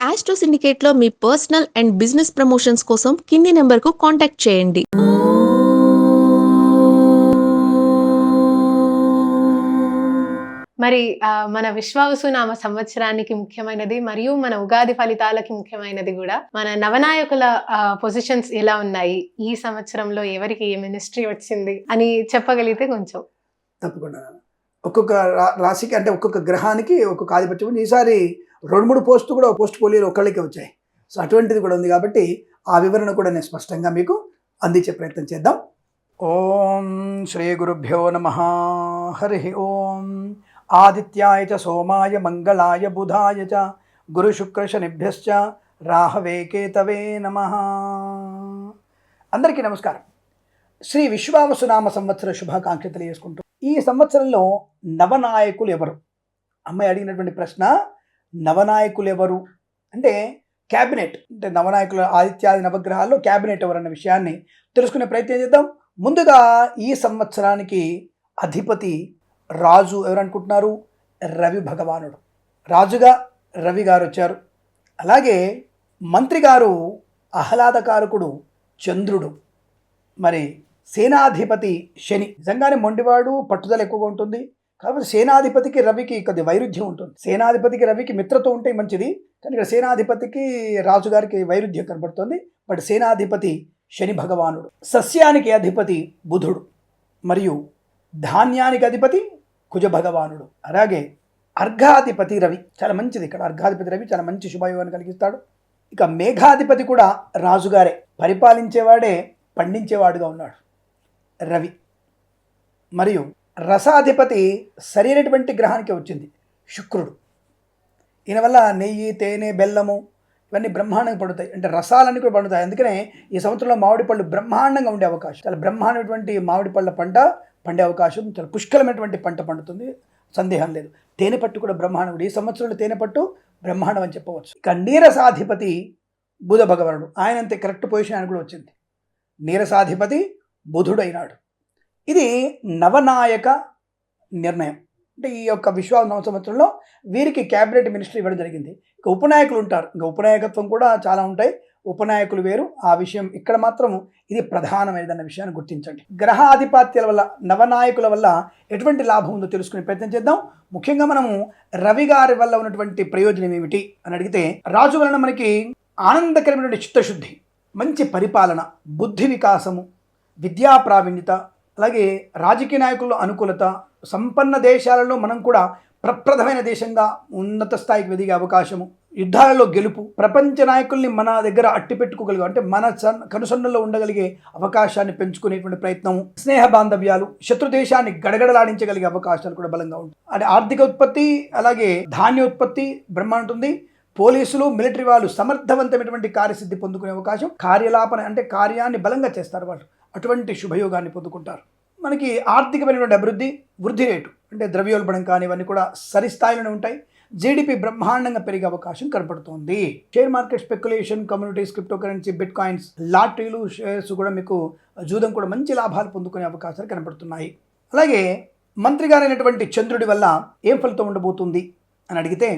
Astro సిండికేట్లో మీ personal and business promotions కోసం కింది నెంబర్కు కాంటాక్ట్ చేయండి. మరి మన విశ్వావసునామ సంవత్సరానికి ముఖ్యమైనది మరియు మన ఉగాది ఫలితాలకి ముఖ్యమైనది కూడా మన నవనాయకుల పొజిషన్స్ ఎలా ఉన్నాయి ఈ సంవత్సరంలో ఎవరికి ఏ మినిస్ట్రీ వచ్చింది అని చెప్పగలిగితే కొంచెం. తప్పకుండా. ఒక్కొక్క రా- రాశికి అంటే ఒక్కొక్క గ్రహానికి ఒక్కొక్క ఆధిపత్యం ఈసారి రెండు మూడు పోస్టు కూడా పోస్ట్ పోలియోలు ఒక్కళ్ళకే వచ్చాయి. సో అటువంటిది కూడా ఉంది కాబట్టి ఆ వివరణ కూడా నేను స్పష్టంగా మీకు అందించే ప్రయత్నం చేద్దాం. ఓం శ్రీ గురుభ్యో నమ. హరి ఓం. ఆదిత్యాయ చ సోమాయ మంగళాయ బుధాయ చ గురు శుక్ర శనిభ్యశ్చ రాహవే కేతవే నమ. అందరికీ నమస్కారం. శ్రీ విశ్వావసునామ సంవత్సర శుభాకాంక్షలు తెలియజేసుకుంటూ ఈ సంవత్సరంలో నవనాయకులు ఎవరు? అమ్మాయి అడిగినటువంటి ప్రశ్న నవనాయకులు ఎవరు అంటే క్యాబినెట్ అంటే నవనాయకుల ఆదిత్యాది నవగ్రహాల్లో క్యాబినెట్ ఎవరన్న విషయాన్ని తెలుసుకునే ప్రయత్నం చేద్దాం. ముందుగా ఈ సంవత్సరానికి అధిపతి రాజు ఎవరనుకుంటున్నారు? రవి భగవానుడు. రాజుగా రవి గారు వచ్చారు. అలాగే మంత్రి గారు ఆహ్లాదకారకుడు చంద్రుడు. మరి సేనాధిపతి శని. నిజంగానే మొండివాడు పట్టుదల ఎక్కువగా ఉంటుంది. కాబట్టి సేనాధిపతికి రవికి కొద్ది వైరుధ్యం ఉంటుంది. సేనాధిపతికి రవికి మిత్రతో ఉంటే మంచిది. కానీ ఇక్కడ సేనాధిపతికి రాజుగారికి వైరుధ్యం కనబడుతుంది. బట్ సేనాధిపతి శని భగవానుడు. సస్యానికి అధిపతి బుధుడు. మరియు ధాన్యానికి అధిపతి కుజ భగవానుడు. అలాగే అర్ఘాధిపతి రవి. చాలా మంచిది ఇక్కడ. అర్ఘాధిపతి రవి చాలా మంచి శుభయోగాన్ని కలిగిస్తాడు. ఇక మేఘాధిపతి కూడా రాజుగారే. పరిపాలించేవాడే పండించేవాడుగా ఉన్నాడు రవి. మరియు రసాధిపతి సరైనటువంటి గ్రహానికి వచ్చింది. శుక్రుడు. ఈయన వల్ల నెయ్యి తేనె బెల్లము ఇవన్నీ బ్రహ్మాండంగా పడుతాయి. అంటే రసాలన్నీ కూడా పండుతాయి. అందుకనే ఈ సంవత్సరంలో మామిడి పళ్ళు బ్రహ్మాండంగా ఉండే అవకాశం. చాలా బ్రహ్మాండమైనటువంటి మామిడి పళ్ళ పంట పండే అవకాశం. చాలా పుష్కలమైనటువంటి పంట పండుతుంది. సందేహం లేదు. తేనె పట్టు కూడా బ్రహ్మాండం ఈ సంవత్సరంలో తేనె పట్టు బ్రహ్మాండం అని చెప్పవచ్చు. ఇక నీరసాధిపతి బుధ భగవానుడు. ఆయన అంతే కరెక్ట్ పొజిషన్ ఆయన కూడా వచ్చింది. నీరసాధిపతి బుధుడైనాడు. ఇది నవనాయక నిర్ణయం. అంటే ఈ యొక్క విశ్వాస సంవత్సరంలో వీరికి క్యాబినెట్ మినిస్ట్రీ ఇవ్వడం జరిగింది. ఇక ఉపనాయకులు ఉంటారు. ఇంకా ఉపనాయకత్వం కూడా చాలా ఉంటాయి. ఉపనాయకులు వేరు. ఆ విషయం ఇక్కడ మాత్రం ఇది ప్రధానమైనదన్న విషయాన్ని గుర్తించండి. గ్రహ ఆధిపత్యాల వల్ల నవనాయకుల వల్ల ఎటువంటి లాభం ఉందో తెలుసుకునే ప్రయత్నం చేద్దాం. ముఖ్యంగా మనము రవి గారి వల్ల ఉన్నటువంటి ప్రయోజనం ఏమిటి అని అడిగితే రాజు వలన మనకి ఆనందకరమైనటువంటి చిత్తశుద్ధి మంచి పరిపాలన బుద్ధి వికాసము విద్యా ప్రావీణ్యత అలాగే రాజకీయ నాయకుల అనుకూలత సంపన్న దేశాలలో మనం కూడా ప్రప్రథమైన దేశంగా ఉన్నత స్థాయికి ఎదిగే అవకాశము యుద్ధాలలో గెలుపు ప్రపంచ నాయకుల్ని మన దగ్గర అట్టి పెట్టుకోగలిగే అంటే మన కనుసన్నల్లో ఉండగలిగే అవకాశాన్ని పెంచుకునేటువంటి ప్రయత్నం స్నేహ బాంధవ్యాలు శత్రు దేశాన్ని గడగడలాడించగలిగే అవకాశాలు కూడా బలంగా ఉంటాయి. అంటే ఆర్థిక ఉత్పత్తి అలాగే ధాన్య ఉత్పత్తి బ్రహ్మాంటుంది పోలీసులు మిలిటరీ వాళ్ళు సమర్థవంతమైనటువంటి కార్యసిద్ధి పొందుకునే అవకాశం కార్యలాపన అంటే కార్యాన్ని బలంగా చేస్తారు వాళ్ళు. అటువంటి శుభయోగాన్ని పొందుకుంటారు. మనకి ఆర్థికమైనటువంటి అభివృద్ధి వృద్ధి రేటు అంటే ద్రవ్యోల్బణం కానివన్నీ కూడా సరిస్థాయిలోనే ఉంటాయి. జీడిపి బ్రహ్మాండంగా పెరిగే అవకాశం కనపడుతోంది. Share market speculation communities cryptocurrency bitcoins లాటరీలు shares కూడా మీకు జూదం కూడా మంచి లాభాలు పొందుకునే అవకాశాలు కనపడుతున్నాయి. అలాగే మంత్రి గారైనటువంటి చంద్రుడి వల్ల ఏం ఫలితం ఉండబోతుంది అని అడిగితే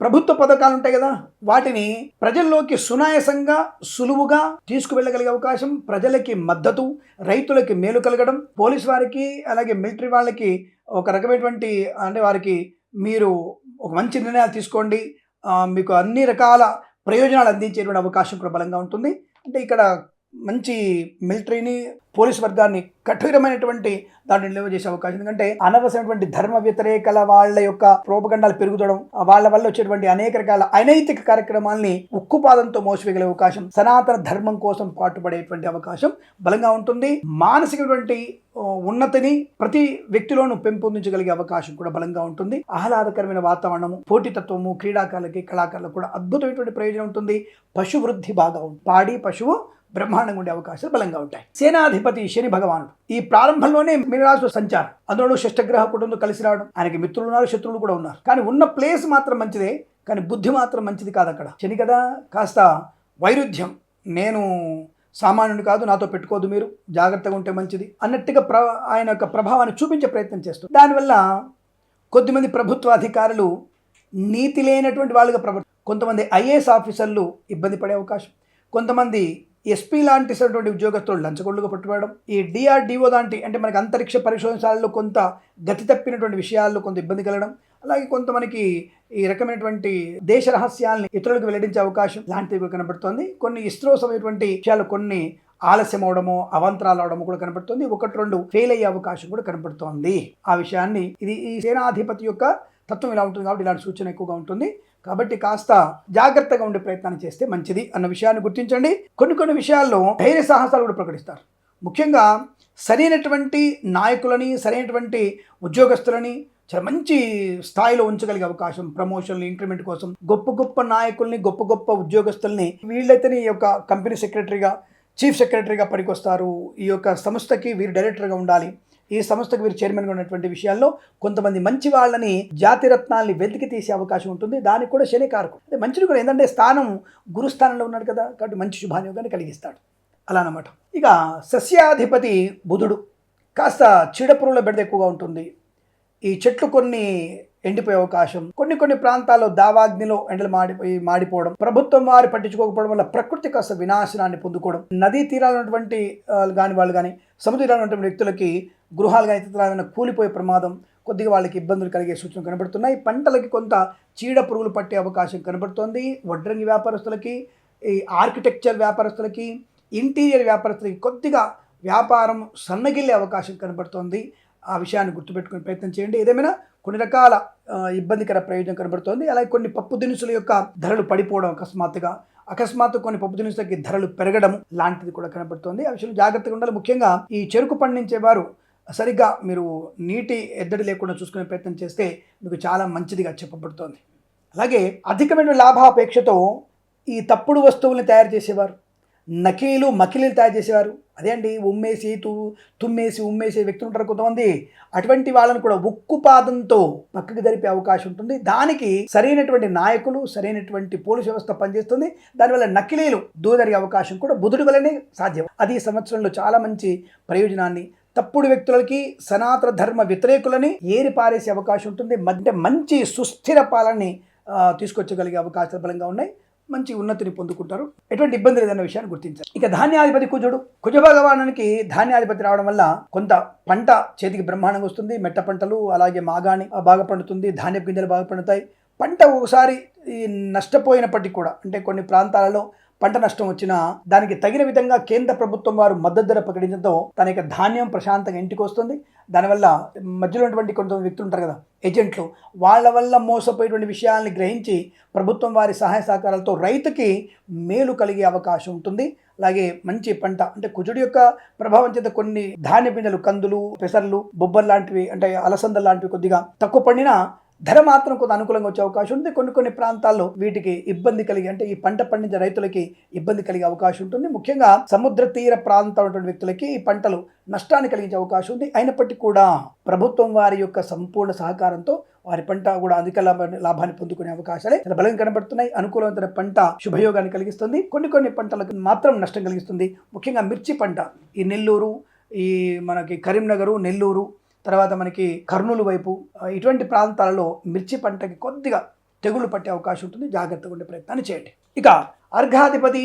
ప్రభుత్వ పథకాలు ఉంటాయి కదా వాటిని ప్రజల్లోకి సునాయసంగా సులువుగా తీసుకువెళ్ళగలిగే అవకాశం ప్రజలకి మద్దతు రైతులకి మేలు కలగడం పోలీస్ వారికి అలాగే మిలిటరీ వాళ్ళకి ఒక రకమైనటువంటి అంటే వారికి మీరు ఒక మంచి నిర్ణయాలు తీసుకోండి. మీకు అన్ని రకాల ప్రయోజనాలు అందించేటువంటి అవకాశం కూడా బలంగా ఉంటుంది. అంటే ఇక్కడ మంచి మిలిటరీని పోలీస్ వర్గాన్ని కఠోరమైనటువంటి దాన్ని నిల్వ చేసే అవకాశం. ఎందుకంటే అనవసరమైనటువంటి ధర్మ వ్యతిరేకల వాళ్ళ యొక్క ప్రోపగండాలు పెరుగుతడం వాళ్ళ వల్ల వచ్చేటువంటి అనేక రకాల అనైతిక కార్యక్రమాల్ని ఉక్కుపాదంతో మోసివేగలే అవకాశం సనాతన ధర్మం కోసం పాటుపడేటువంటి అవకాశం బలంగా ఉంటుంది. మానసికటువంటి ఉన్నతిని ప్రతి వ్యక్తిలోనూ పెంపొందించగలిగే అవకాశం కూడా బలంగా ఉంటుంది. ఆహ్లాదకరమైన వాతావరణము పోటీతత్వము క్రీడాకారులకి కళాకారులకు కూడా అద్భుతమైనటువంటి ప్రయోజనం ఉంటుంది. పశు వృద్ధి బాగా ఉంటుంది. పాడి పశువు బ్రహ్మాండంగా ఉండే అవకాశాలు బలంగా ఉంటాయి. సేనాధిపతి శని భగవానుడు. ఈ ప్రారంభంలోనే మీనరాశి సంచారం. అందులో షష్టగ్రహ కుటుంబం కలిసి రావడం ఆయనకి మిత్రులు ఉన్నారు శత్రువులు కూడా ఉన్నారు. కానీ ఉన్న ప్లేస్ మాత్రం మంచిదే కానీ బుద్ధి మాత్రం మంచిది కాదు అక్కడ. శని కదా కాస్త వైరుధ్యం. నేను సామాన్యుడు కాదు నాతో పెట్టుకోదు మీరు జాగ్రత్తగా ఉంటే మంచిది అన్నట్టుగా ప్ర ఆయన యొక్క ప్రభావాన్ని చూపించే ప్రయత్నం చేస్తుంది దానివల్ల కొద్దిమంది ప్రభుత్వ అధికారులు నీతి లేనటువంటి వాళ్ళుగా ప్రవ కొంతమంది ఐఏఎస్ ఆఫీసర్లు ఇబ్బంది పడే అవకాశం కొంతమంది ఎస్పీ లాంటి ఉద్యోగస్తులు లంచగొండుగా పట్టుకోవడం ఈ డిఆర్డిఓ లాంటి అంటే మనకి అంతరిక్ష పరిశోధనశాలలో కొంత గతి తప్పినటువంటి విషయాల్లో కొంత ఇబ్బంది కలగడం అలాగే కొంత మనకి ఈ రకమైనటువంటి దేశ రహస్యాల్ని ఇతరులకు వెల్లడించే అవకాశం లాంటివి కనబడుతోంది. కొన్ని ఇస్రో సమయటువంటి విషయాలు కొన్ని ఆలస్యం అవడము అవంతరాలు అవడము కూడా కనబడుతుంది. ఒకటి రెండు ఫెయిల్ అయ్యే అవకాశం కూడా కనబడుతోంది. ఆ విషయాన్ని ఇది ఈ సేనాధిపతి యొక్క తత్వం ఇలా ఉంటుంది కాబట్టి ఇలాంటి సూచన ఎక్కువగా ఉంటుంది. కాబట్టి కాస్త జాగ్రత్తగా ఉండే ప్రయత్నాన్ని చేస్తే మంచిది అన్న విషయాన్ని గుర్తించండి. కొన్ని కొన్ని విషయాల్లో ధైర్య సాహసాలు కూడా ప్రకటిస్తారు. ముఖ్యంగా సరైనటువంటి నాయకులని సరైనటువంటి ఉద్యోగస్తులని చాలా మంచి స్థాయిలో ఉంచగలిగే అవకాశం ప్రమోషన్లు ఇంక్రిమెంట్ కోసం గొప్ప గొప్ప నాయకుల్ని గొప్ప గొప్ప ఉద్యోగస్తుల్ని వీళ్ళైతే ఈ యొక్క కంపెనీ సెక్రటరీగా చీఫ్ సెక్రటరీగా పనికొస్తారు. ఈ యొక్క సంస్థకి వీరు డైరెక్టర్గా ఉండాలి. ఈ సంస్థకు వీరు చైర్మన్గా ఉన్నటువంటి విషయాల్లో కొంతమంది మంచి వాళ్ళని జాతి రత్నాల్ని వెతికి తీసే అవకాశం ఉంటుంది. దానికి కూడా శని కారకం అంటే మంచిది కూడా ఏంటంటే స్థానం గురుస్థానంలో ఉన్నాడు కదా కాబట్టి మంచి శుభానియోగాన్ని కలిగిస్తాడు. అలా అన్నమాట. ఇక సస్యాధిపతి బుధుడు. కాస్త చీడపురుగుల బెడద ఎక్కువగా ఉంటుంది. ఈ చెట్లు కొన్ని ఎండిపోయే అవకాశం. కొన్ని కొన్ని ప్రాంతాల్లో దావాగ్నిలో ఎండలు మాడిపోయి మాడిపోవడం ప్రభుత్వం వారు పట్టించుకోకపోవడం వల్ల ప్రకృతి కాస్త వినాశనాన్ని పొందుకోవడం. నదీ తీరాలు ఉన్నటువంటి కానీ వాళ్ళు కానీ సముద్ర తీరాలు ఉన్నటువంటి వ్యక్తులకి గృహాలు కానీ కూలిపోయే ప్రమాదం కొద్దిగా వాళ్ళకి ఇబ్బందులు కలిగే సూచనలు కనబడుతున్నాయి. పంటలకి కొంత చీడ పురుగులు పట్టే అవకాశం కనబడుతోంది. వడ్రంగి వ్యాపారస్తులకి ఈ ఆర్కిటెక్చర్ వ్యాపారస్తులకి ఇంటీరియర్ వ్యాపారస్తులకి కొద్దిగా వ్యాపారం సన్నగిల్లే అవకాశం కనబడుతోంది. ఆ విషయాన్ని గుర్తుపెట్టుకునే ప్రయత్నం చేయండి. ఏదేమైనా కొన్ని రకాల ఇబ్బందికర ప్రయోజనం కనబడుతోంది. అలాగే కొన్ని పప్పు దినుసుల యొక్క ధరలు పడిపోవడం అకస్మాత్తుగా అకస్మాత్తు కొన్ని పప్పు దినుసులకి ధరలు పెరగడం లాంటిది కూడా కనబడుతోంది. ఆ విషయంలో జాగ్రత్తగా ఉండాలి. ముఖ్యంగా ఈ చెరుకు పండించేవారు సరిగ్గా మీరు నీటి ఎద్దడి లేకుండా చూసుకునే ప్రయత్నం చేస్తే మీకు చాలా మంచిదిగా చెప్పబడుతోంది. అలాగే అధికమైన లాభాపేక్షతో ఈ తప్పుడు వస్తువుల్ని తయారు చేసేవారు. నకీలు మకిలీలు తయారు చేసేవారు. అదే అండి ఉమ్మేసి తు తుమ్మేసి ఉమ్మేసి వ్యక్తులు ఉంటారు కొంతమంది. అటువంటి వాళ్ళని కూడా ఉక్కుపాదంతో పక్కకి జరిపే అవకాశం ఉంటుంది. దానికి సరైనటువంటి నాయకులు సరైనటువంటి పోలీసు వ్యవస్థ పనిచేస్తుంది. దానివల్ల నకిలీలు దూదరిగే అవకాశం కూడా బుధుడి వల్లనే సాధ్యం. అది ఈ సంవత్సరంలో చాలా మంచి ప్రయోజనాన్ని తప్పుడు వ్యక్తులకి సనాతన ధర్మ వ్యతిరేకులని ఏరి పారేసే అవకాశం ఉంటుంది. అంటే మంచి సుస్థిర పాలనని తీసుకొచ్చగలిగే అవకాశాలు బలంగా ఉన్నాయి. మంచి ఉన్నతిని పొందుకుంటారు. ఎటువంటి ఇబ్బంది లేదన్న విషయాన్ని గుర్తించారు ఇక ధాన్యాధిపతి కుజుడు. కుజ భగవానునికి ధాన్యాధిపతి రావడం వల్ల కొంత పంట చేతికి బ్రహ్మాండంగా వస్తుంది. మెట్ట పంటలు అలాగే మాగాణి బాగా పండుతుంది. ధాన్యపు గింజలు బాగా పండుతాయి. పంట ఒకసారి ఈ నష్టపోయినప్పటికీ కూడా అంటే కొన్ని ప్రాంతాలలో పంట నష్టం వచ్చినా దానికి తగిన విధంగా కేంద్ర ప్రభుత్వం వారు మద్దతు ధర ప్రకటించడంతో తన యొక్క ధాన్యం ప్రశాంతంగా ఇంటికి వస్తుంది. దానివల్ల మధ్యలో ఉన్నటువంటి కొంతమంది వ్యక్తులు ఉంటారు కదా ఏజెంట్లు వాళ్ళ వల్ల మోసపోయేటువంటి విషయాల్ని గ్రహించి ప్రభుత్వం వారి సహాయ సహకారాలతో రైతుకి మేలు కలిగే అవకాశం ఉంటుంది. అలాగే మంచి పంట అంటే కుజుడి యొక్క ప్రభావం చేత కొన్ని ధాన్య పింజలు కందులు పెసర్లు బొబ్బర్ లాంటివి అంటే అలసంద లాంటివి కొద్దిగా తక్కువ పండినా ధర మాత్రం కొంత అనుకూలంగా వచ్చే అవకాశం ఉంది. కొన్ని కొన్ని ప్రాంతాల్లో వీటికి ఇబ్బంది కలిగి అంటే ఈ పంట పండించే రైతులకి ఇబ్బంది కలిగే అవకాశం ఉంటుంది. ముఖ్యంగా సముద్ర తీర ప్రాంతం వ్యక్తులకి ఈ పంటలు నష్టాన్ని కలిగించే అవకాశం ఉంది. అయినప్పటికీ కూడా ప్రభుత్వం వారి యొక్క సంపూర్ణ సహకారంతో వారి పంట కూడా అధిక లాభాన్ని లాభాన్ని పొందుకునే అవకాశాలే చాలా బలంగా కనబడుతున్నాయి. అనుకూలమైన పంట శుభయోగాన్ని కలిగిస్తుంది. కొన్ని కొన్ని పంటలకు మాత్రం నష్టం కలిగిస్తుంది. ముఖ్యంగా మిర్చి పంట. ఈ నెల్లూరు ఈ మనకి కరీంనగరు నెల్లూరు తర్వాత మనకి కర్నూలు వైపు ఇటువంటి ప్రాంతాలలో మిర్చి పంటకి కొద్దిగా తెగుళ్ళు పట్టే అవకాశం ఉంటుంది. జాగ్రత్తగా ఉండే ప్రయత్నాన్ని చేయండి. ఇక అర్ఘాధిపతి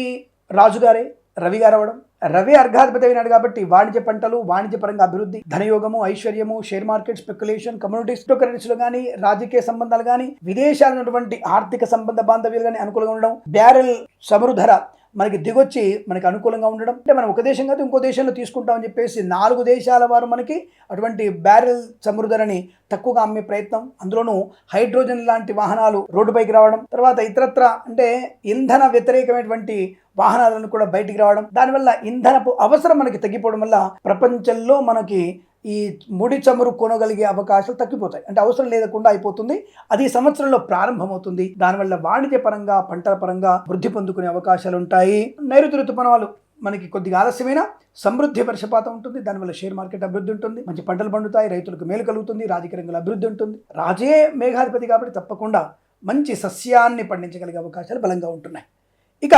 రాజుగారే రవి గారు అవడం రవి అర్ఘాధిపతి అయినాడు కాబట్టి వాణిజ్య పంటలు వాణిజ్యపరంగా అభివృద్ధి ధనయోగము ఐశ్వర్యము షేర్ మార్కెట్ స్పెక్యులేషన్ కమ్యూనిటీస్ కరెన్సీలు కానీ రాజకీయ సంబంధాలు కానీ విదేశాలైనటువంటి ఆర్థిక సంబంధ బాంధవ్యాలు కానీ అనుకూలంగా ఉండడం బ్యారెల్ సమృద్ధర మనకి దిగొచ్చి మనకి అనుకూలంగా ఉండడం. అంటే మనం ఒక దేశం కాదు ఇంకో దేశంలో తీసుకుంటామని చెప్పేసి నాలుగు దేశాల వారు మనకి అటువంటి బ్యారెల్ చమురు తక్కువగా అమ్మే ప్రయత్నం. అందులోనూ హైడ్రోజన్ లాంటి వాహనాలు రోడ్డుపైకి రావడం. తర్వాత ఇతరత్ర అంటే ఇంధన వ్యతిరేకమైనటువంటి వాహనాలను కూడా బయటికి రావడం. దానివల్ల ఇంధనపు అవసరం మనకి తగ్గిపోవడం వల్ల ప్రపంచంలో మనకి ఈ ముడి చమురు కొనగలిగే అవకాశాలు తగ్గిపోతాయి. అంటే అవసరం లేకుండా అయిపోతుంది. అది సంవత్సరంలో ప్రారంభమవుతుంది. దానివల్ల వాణిజ్య పరంగా పంటల పరంగా వృద్ధి పొందుకునే అవకాశాలు ఉంటాయి. నైరుతి ఋతుపవనాలు మనకి కొద్దిగా ఆలస్యమైన సమృద్ధి వర్షపాతం ఉంటుంది. దానివల్ల షేర్ మార్కెట్ అభివృద్ధి ఉంటుంది. మంచి పంటలు పండుతాయి. రైతులకు మేలు కలుగుతుంది. రాజకీయ రంగంలో అభివృద్ధి ఉంటుంది. రాజే మేఘాధిపతి కాబట్టి తప్పకుండా మంచి సస్యాన్ని పండించగలిగే అవకాశాలు బలంగా ఉంటున్నాయి. ఇక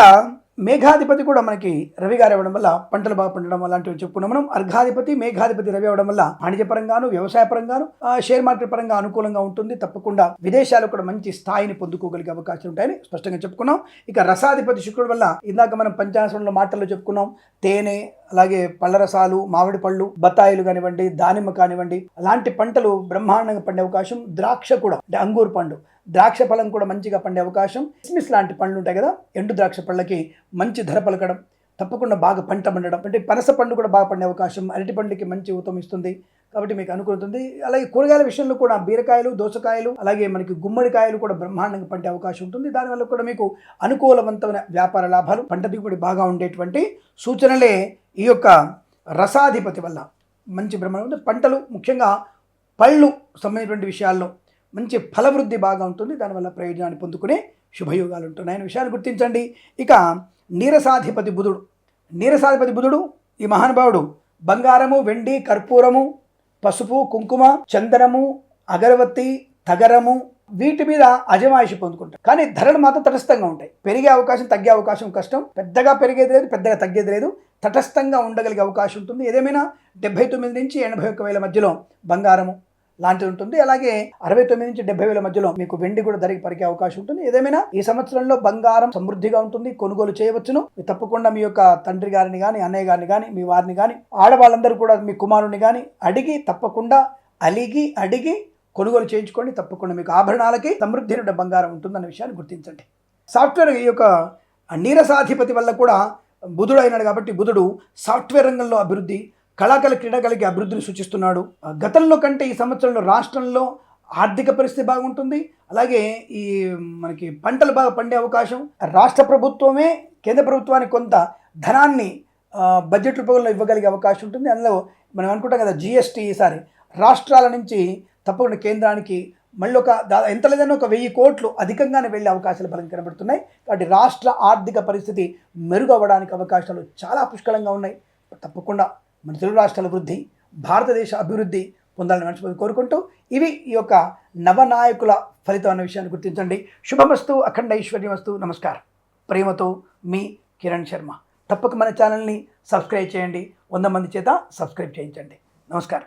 మేఘాధిపతి కూడా మనకి రవి గారు అవ్వడం వల్ల పంటలు బాగా పండడం అలాంటివి చెప్పుకున్నాం. మనం అర్ఘాధిపతి మేఘాధిపతి రవి అవ్వడం వల్ల వాణిజ్య పరంగాను వ్యవసాయ పరంగాను షేర్ మార్కెట్ పరంగా అనుకూలంగా ఉంటుంది. తప్పకుండా విదేశాలు కూడా మంచి స్థాయిని పొందుకోగలిగే అవకాశం ఉంటాయని స్పష్టంగా చెప్పుకున్నాం. ఇక రసాధిపతి శుక్రుడు వల్ల ఇందాక మనం పంచాంశంలో మాటల్లో చెప్పుకున్నాం. తేనె అలాగే పళ్ళ రసాలు మామిడి పళ్ళు బత్తాయిలు కానివ్వండి దానిమ్మ కానివ్వండి అలాంటి పంటలు బ్రహ్మాండంగా పండే అవకాశం ద్రాక్ష కూడా అంటే అంగూరు పండు. ద్రాక్ష ఫలం కూడా మంచిగా పండే అవకాశం కిస్మిస్ లాంటి పండ్లు ఉంటాయి కదా ఎండు ద్రాక్ష పళ్ళకి మంచి ధర పలకడం. తప్పకుండా బాగా పంట పండడం. అంటే పనస పండు కూడా బాగా పండే అవకాశం. అరటి పండుకి మంచి ఊతం ఇస్తుంది. కాబట్టి మీకు అనుకుంటుంది అలాగే కూరగాయల విషయంలో కూడా బీరకాయలు దోసకాయలు అలాగే మనకి గుమ్మడికాయలు కూడా బ్రహ్మాండంగా పండే అవకాశం ఉంటుంది. దానివల్ల కూడా మీకు అనుకూలవంతమైన వ్యాపార లాభాలు పంట దిగుబడి బాగా ఉండేటువంటి సూచనలే ఈ యొక్క రసాధిపతి వల్ల మంచి బ్రహ్మాండం పంటలు ముఖ్యంగా పళ్ళు సంబంధించినటువంటి విషయాల్లో మంచి ఫలవృద్ధి బాగా ఉంటుంది. దానివల్ల ప్రయోజనాన్ని పొందుకునే శుభయోగాలు ఉంటున్నాయని విషయాలు విషయాన్ని గుర్తించండి. ఇక నీరసాధిపతి బుధుడు. నీరసాధిపతి బుధుడు ఈ మహానుభావుడు. బంగారము వెండి కర్పూరము పసుపు కుంకుమ చందనము అగరవత్తి తగరము వీటి మీద అజమాయిషి పొందుకుంటారు కానీ ధరలు మాత్రం తటస్థంగా ఉంటాయి. పెరిగే అవకాశం తగ్గే అవకాశం కష్టం. పెద్దగా పెరిగేది లేదు పెద్దగా తగ్గేది లేదు. తటస్థంగా ఉండగలిగే అవకాశం ఉంటుంది. ఏదేమైనా డెబ్బై తొమ్మిది నుంచి ఎనభై ఒక్క వేల మధ్యలో బంగారము లాంటిది ఉంటుంది. అలాగే అరవై తొమ్మిది నుంచి డెబ్బై వేల మధ్యలో మీకు వెండి కూడా ధరకి పరిగే అవకాశం ఉంటుంది. ఏదేమైనా ఈ సంవత్సరంలో బంగారం సమృద్ధిగా ఉంటుంది. కొనుగోలు చేయవచ్చును. మీరు తప్పకుండా మీ యొక్క తండ్రి గారిని కానీ అన్నయ్య గారిని కానీ మీ వారిని కానీ ఆడవాళ్ళందరూ కూడా మీ కుమారుని కానీ అడిగి తప్పకుండా అలిగి అడిగి కొనుగోలు చేయించుకోండి. తప్పకుండా మీకు ఆభరణాలకి సమృద్ధి నుండి బంగారం ఉంటుందన్న విషయాన్ని గుర్తించండి. సాఫ్ట్వేర్ ఈ యొక్క నీరసాధిపతి వల్ల కూడా బుధుడు అయినాడు కాబట్టి బుధుడు సాఫ్ట్వేర్ రంగంలో అభివృద్ధి కళాకళ క్రీడాకళకి అభివృద్ధిని సూచిస్తున్నాడు. గతంలో కంటే ఈ సంవత్సరంలో రాష్ట్రంలో ఆర్థిక పరిస్థితి బాగుంటుంది. అలాగే ఈ మనకి పంటలు బాగా పండే అవకాశం. రాష్ట్ర ప్రభుత్వమే కేంద్ర ప్రభుత్వానికి కొంత ధనాన్ని బడ్జెట్ రూపంలో ఇవ్వగలిగే అవకాశం ఉంటుంది. అందులో మనం అనుకుంటాం కదా జిఎస్టీ ఈసారి రాష్ట్రాల నుంచి తప్పకుండా కేంద్రానికి మళ్ళీ ఒక దా- ఎంత లేదన్నా ఒక వెయ్యి కోట్లు అధికంగానే వెళ్ళే అవకాశాలు బలం కనబడుతున్నాయి. కాబట్టి రాష్ట్ర ఆర్థిక పరిస్థితి మెరుగు అవ్వడానికి అవకాశాలు చాలా పుష్కలంగా ఉన్నాయి. తప్పకుండా మన తెలుగు రాష్ట్రాల వృద్ధి భారతదేశ అభివృద్ధి పొందాలని మనస్ఫూర్తి కోరుకుంటూ ఇవి ఈ యొక్క నవనాయకుల ఫలితం అన్న విషయాన్ని గుర్తించండి. శుభమస్తు అఖండ ఐశ్వర్యమస్తు నమస్కారం. ప్రేమతో మీ కిరణ్ శర్మ. తప్పక మన ఛానల్ని సబ్స్క్రైబ్ చేయండి. వంద మంది చేత సబ్స్క్రైబ్ చేయించండి. నమస్కారం.